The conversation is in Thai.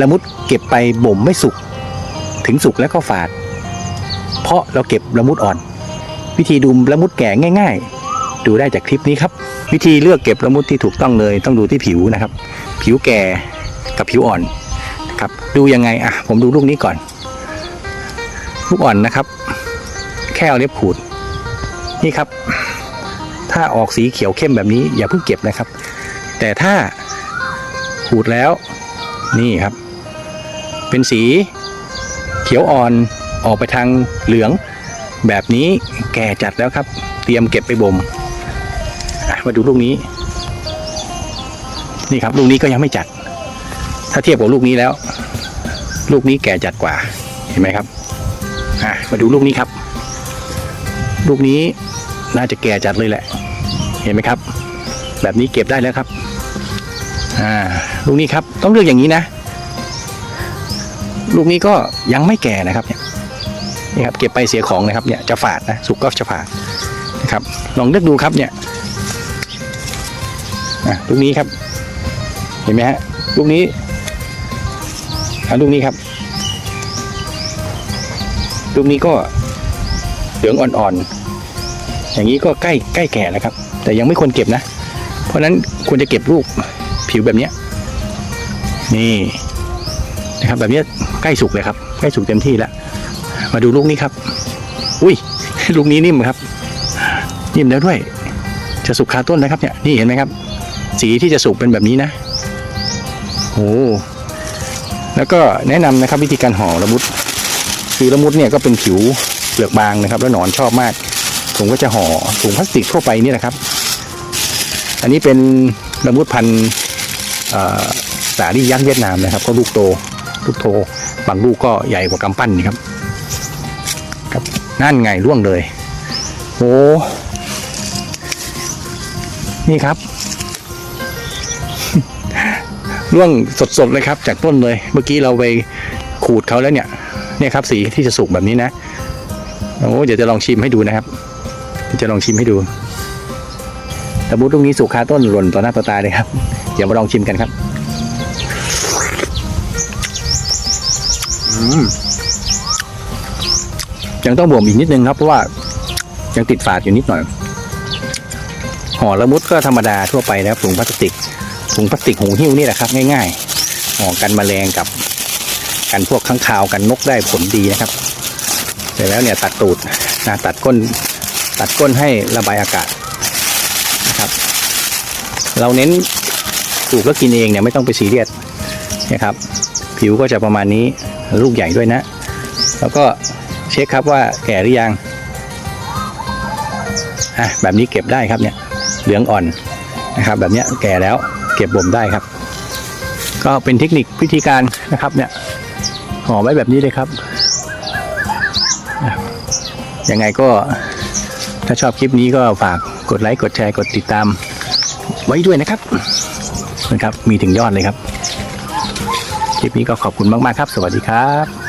ละมุดเก็บไปบ่มไม่สุก ถึงสุกแล้วก็ฝาด เพราะเราเก็บละมุดอ่อน วิธีดูละมุดแก่ง่าย ๆ ดูได้จากคลิปนี้ครับ วิธีเลือกเก็บละมุดที่ถูกต้องเลยต้องดูที่ผิวนะครับ ผิวแก่กับผิวอ่อนครับดูยังไงอะผมดูลูกนี้ก่อน ลูกอ่อนนะครับ แค่เอาเล็บขูด นี่ครับ ถ้าออกสีเขียวเข้มแบบนี้อย่าเพิ่งเก็บนะครับ แต่ถ้าขูดแล้วนี่ครับ เป็นสีเขียวอ่อนออกไปทางเหลือง แบบนี้แก่จัดแล้วครับ เตรียมเก็บไปบ่มมาดูลูกนี้ นี่ครับลูกนี้ก็ยังไม่จัด ถ้าเทียบกับลูกนี้แล้ว ลูกนี้แก่จัดกว่าเห็นไหมครับมาดูลูกนี้ครับ ลูกนี้น่าจะแก่จัดเลยแหละ เห็นไหมครับ แบบนี้เก็บได้แล้วครับ อ่า ลูกนี้ครับ ต้องเลือกอย่างนี้นะ ลูกนี้ก็ยังไม่แก่นะครับเนี่ยนี่ครับเก็บไปเสียของนะครับเนี่ยจะฝาดนะสุกก็จะฝาดนะครับ ลองเลือกดูครับเนี่ยลูกนี้ครับ เห็นไหมฮะลูกนี้อะลูกนี้ครับลูกนี้ก็เหลืองอ่อนๆ อย่างนี้ก็ใกล้ใกล้แก่แล้วครับ แต่ยังไม่ควรเก็บนะ เพราะฉะนั้นควรจะเก็บลูกผิวแบบเนี้ยนี่ นะครับ แบบนี้ใกล้สุกเลยครับ ใกล้สุกเต็มที่แล้ว มาดูลูกนี้ครับ อุ้ย ลูกนี้นิ่มครับ นิ่มแล้วด้วย จะสุกคาต้นนะครับเนี่ย นี่เห็นไหมครับ สีที่จะสุกเป็นแบบนี้นะโอ้แล้วก็แนะนำนะครับวิธีการห่อละมุด คือละมุดเนี่ยก็เป็นผิวเปลือกบางนะครับ แล้วหนอนชอบมาก ผมก็จะห่อถุงพลาสติกทั่วไปนี่แหละครับ อันนี้เป็นละมุดพันธุ์สาลี่ยักษ์เวียดนามนะครับก็ลูกโต ลูกโตบางลูกก็ใหญ่กว่ากำปั้นนี่ครับครับนั่นไงร่วงเลยโอ้นี่ครับร่วงสดๆเลยครับ จากต้นเลย เมื่อกี้เราไปขูดเขาแล้วเนี่ย เนี่ยครับ สีที่จะสุกแบบนี้นะโอ้เดี๋ยวจะลองชิมให้ดูนะครับ จะลองชิมให้ดูตะบูตรงนี้สุกคาต้นหล่นต่อหน้าต่อตาเลยครับ เดี๋ยวมาลองชิมกันครับ ยังต้องบ่มอีกนิดนึงครับ เพราะว่ายังติดฝาดอยู่นิดหน่อยห่อละมุดก็ธรรมดาทั่วไปนะครับถุงพลาสติกถุงพลาสติกหูหิ้วนี่แหละครับ ง่ายๆห่อกันแมลงกับกันพวกข้างคาวกันนกได้ผลดีนะครับเสร็จแล้วเนี่ยตัดตูดนะตัดก้น ตัดก้นให้ระบายอากาศนะครับ เราเน้นปลูกแล้วกินเองเนี่ยไม่ต้องไปซีเรียสนะครับ ผิวก็จะประมาณนี้ ลูกใหญ่ด้วยนะ แล้วก็เช็คครับว่าแก่หรือยังอะแบบนี้เก็บได้ครับเนี่ยเหลืองอ่อนนะครับ แบบเนี้ยแก่แล้วเก็บบ่มได้ครับ ก็เป็นเทคนิควิธีการนะครับเนี่ยห่อไว้แบบนี้เลยครับยังไงก็ถ้าชอบคลิปนี้ก็ฝากกดไลค์กดแชร์กดติดตามไว้ด้วยนะครับนะครับ มีถึงยอดเลยครับ คลิปนี้ก็ขอบคุณมาก ๆ ครับ สวัสดีครับ